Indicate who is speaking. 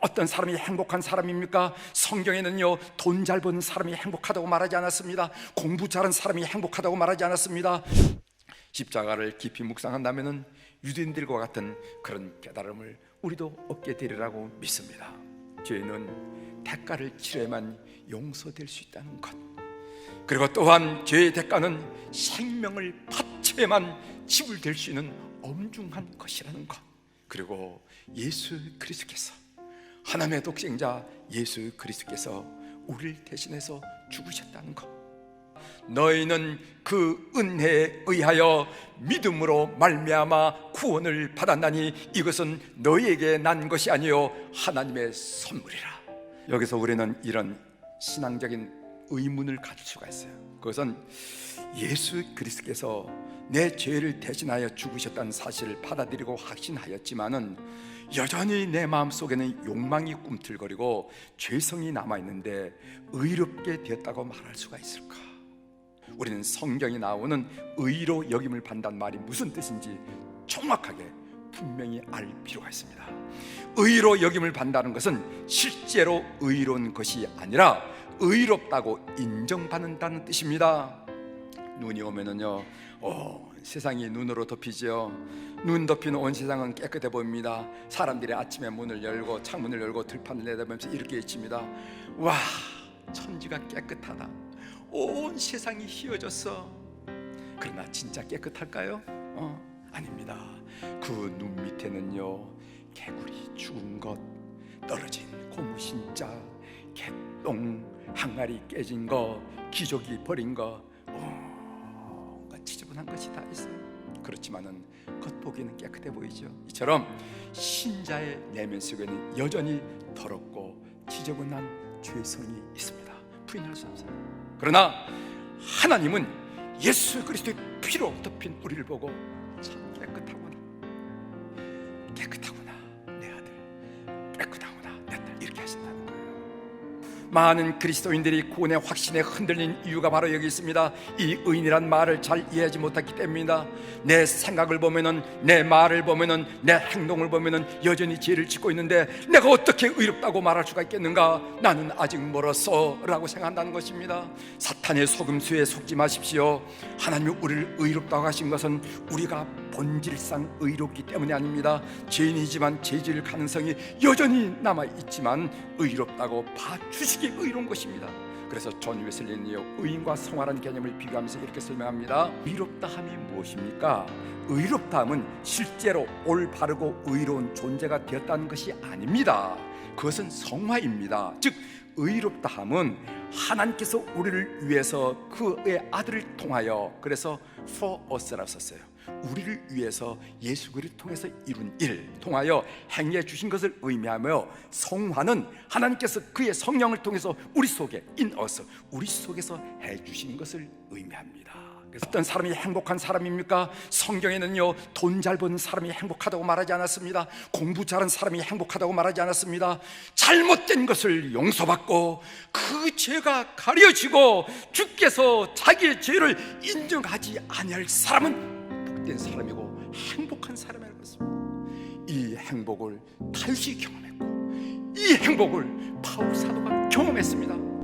Speaker 1: 어떤 사람이 행복한 사람입니까? 성경에는요, 돈 잘 버는 사람이 행복하다고 말하지 않았습니다. 공부 잘하는 사람이 행복하다고 말하지 않았습니다. 십자가를 깊이 묵상한다면은 유대인들과 같은 그런 깨달음을 우리도 얻게 되리라고 믿습니다. 죄는 대가를 치러야만 용서될 수 있다는 것. 그리고 또한 죄의 대가는 생명을 바쳐야만 지불될 수 있는 엄중한 것이라는 것. 그리고 예수 그리스도께서 하나님의 독생자 예수 그리스도께서 우리를 대신해서 죽으셨다는 것. 너희는 그 은혜에 의하여 믿음으로 말미암아 구원을 받았나니 이것은 너희에게 난 것이 아니요 하나님의 선물이라. 여기서 우리는 이런 신앙적인 의문을 가질 수가 있어요. 그것은 예수 그리스도께서 내 죄를 대신하여 죽으셨다는 사실을 받아들이고 확신하였지만은 여전히 내 마음 속에는 욕망이 꿈틀거리고 죄성이 남아 있는데 의롭게 되었다고 말할 수가 있을까? 우리는 성경이 나오는 의로 여김을 받는 말이 무슨 뜻인지 정확하게 분명히 알 필요가 있습니다. 의로 여김을 받는다는 것은 실제로 의로운 것이 아니라 의롭다고 인정받는다는 뜻입니다. 눈이 오면은요, 어, 세상이 눈으로 덮이지요. 눈 덮인 온 세상은 깨끗해 보입니다. 사람들이 아침에 문을 열고 창문을 열고 들판을 내다보면서 이렇게 외칩니다. 와, 천지가 깨끗하다. 온 세상이 희어졌어. 그러나 진짜 깨끗할까요? 어, 아닙니다. 그 눈 밑에는요, 개구리 죽은 것, 떨어진 고무신자, 개똥, 항아리 깨진 거, 기저귀 버린 거, 지저분한 것이 다 있어요. 그렇지만은 겉보기는 깨끗해 보이죠. 이처럼 신자의 내면 속에는 여전히 더럽고 지저분한 죄성이 있습니다. 부인할 수 없어요. 그러나 하나님은 예수 그리스도의 피로 덮인 우리를 보고 참 깨끗하구나, 깨끗하구나, 내 아들, 깨끗하구나, 내 딸 이렇게 하신다는. 많은 그리스도인들이 구원의 확신에 흔들린 이유가 바로 여기 있습니다. 이 의인이란 말을 잘 이해하지 못했기 때문입니다. 내 생각을 보면은 내 말을 보면은 내 행동을 보면은 여전히 죄를 짓고 있는데 내가 어떻게 의롭다고 말할 수가 있겠는가? 나는 아직 멀었어라고 생각한다는 것입니다. 사탄의 속임수에 속지 마십시오. 하나님이 우리를 의롭다고 하신 것은 우리가 본질상 의롭기 때문이 아닙니다. 죄인이지만 죄질 가능성이 여전히 남아 있지만 의롭다고 봐주시기 의로운 것입니다. 그래서 존 웨슬리는요 의인과 성화라는 개념을 비교하면서 이렇게 설명합니다. 의롭다함이 무엇입니까? 의롭다함은 실제로 올바르고 의로운 존재가 되었다는 것이 아닙니다. 그것은 성화입니다. 즉 의롭다함은 하나님께서 우리를 위해서 그의 아들을 통하여 그래서 for us라고 썼어요. 우리를 위해서 예수 그리스도 통해서 이룬 일 통하여 행해 주신 것을 의미하며 성화는 하나님께서 그의 성령을 통해서 우리 속에 us 우리 속에서 해 주신 것을 의미합니다. 어떤 사람이 행복한 사람입니까? 성경에는요 돈 잘 버는 사람이 행복하다고 말하지 않았습니다. 공부 잘하는 사람이 행복하다고 말하지 않았습니다. 잘못된 것을 용서받고 그 죄가 가려지고 주께서 자기의 죄를 인정하지 아니할 사람은 복된 사람이고 행복한 사람이라고 했습니다. 이 행복을 다윗이 경험했고 이 행복을 바울 사도가 경험했습니다.